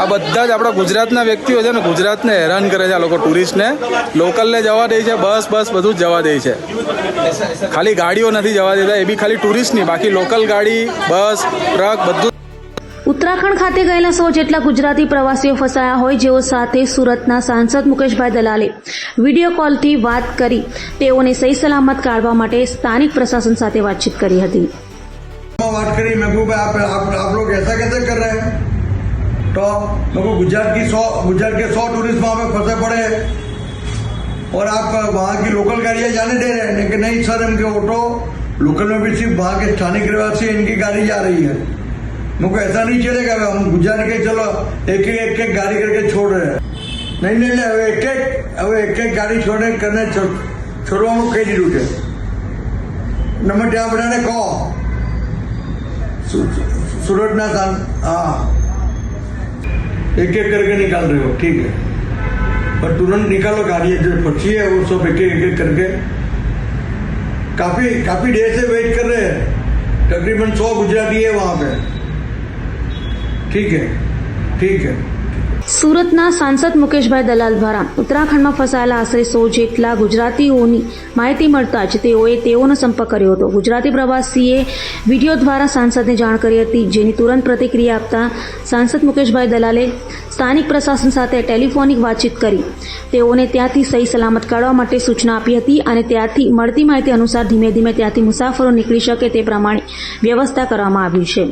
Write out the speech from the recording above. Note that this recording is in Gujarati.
આ બધા જ આપણા ગુજરાતના વ્યક્તિઓ છે ને, ગુજરાતને હેરાન કરે છે આ લોકો ટુરિસ્ટને. લોકલને જવા દે છે, બસ બસ, બધું જ જવા દે છે. ખાલી ગાડીઓ નથી જવા દેતા, એ બી ખાલી ટુરિસ્ટની, બાકી લોકલ ગાડી, બસ, ટ્રક, બધું ઉત્તરાખંડ ખાતે ગયેલા સો જેટલા ગુજરાતી પ્રવાસીઓ ફસાયા હોય જેઓ સાથે સુરતના સાંસદ મુકેશભાઈ દલાલે વિડીયો કોલથી વાત કરી તેઓને સહી સલામત કાઢવા માટે સ્થાનિક પ્રશાસન સાથે વાતચીત કરી હતી बात करी मैं को आप, आप आप लोग ऐसा कैसे कर रहे हैं तो मेरे को गुजरात की सौ गुजरात के सौ टूरिस्ट वहाँ पे फंसे पड़े हैं और आप वहाँ की लोकल गाड़ियाँ जाने दे रहे हैं लेकिन नहीं सर इनके ऑटो लोकल में भी सिर्फ वहाँ के स्थानिक रहवासी इनकी गाड़ी जा रही है मेरे को ऐसा नहीं चलेगा हम गुजरात के चलो एक एक एक एक गाड़ी करके छोड़ रहे हैं नहीं नहीं नहीं હવે એક એક હવે એક એક ગાડી છોડે કરીને છોડ- છોડવાનું કહી દીધું છે નંબર ત્યાં બધાને કહો सु- सूरत ना साल हाँ एक एक करके निकाल रहे हो ठीक है पर तुरंत निकालो गाड़ी जो पक्षी है वो सब एक एक एक करके काफी काफी देर से वेट कर रहे हैं तकरीबन सौ गुजराती है वहां पे ઠીક હે ઠીક હે સુરતના સાંસદ મુકેશભાઈ દલાલ દ્વારા ઉત્તરાખંડમાં ફસાયેલા આશરે સો જેટલા ગુજરાતીઓની માહિતી મળતા જ તેઓએ તેઓનો સંપર્ક કર્યો હતો. ગુજરાતી પ્રવાસીએ વીડિયો દ્વારા સાંસદને જાણ કરી હતી, જેની તુરંત પ્રતિક્રિયા આપતા સાંસદ મુકેશભાઈ દલાલે સ્થાનિક પ્રશાસન સાથે ટેલિફોનિક વાતચીત કરી. તેઓને ત્યાંથી સહી સલામત કાઢવા માટે સૂચના આપી હતી અને ત્યાંથી મળતી માહિતી અનુસાર ધીમે ધીમે ત્યાંથી મુસાફરો નીકળી શકે તે પ્રમાણે વ્યવસ્થા કરવામાં આવી છે.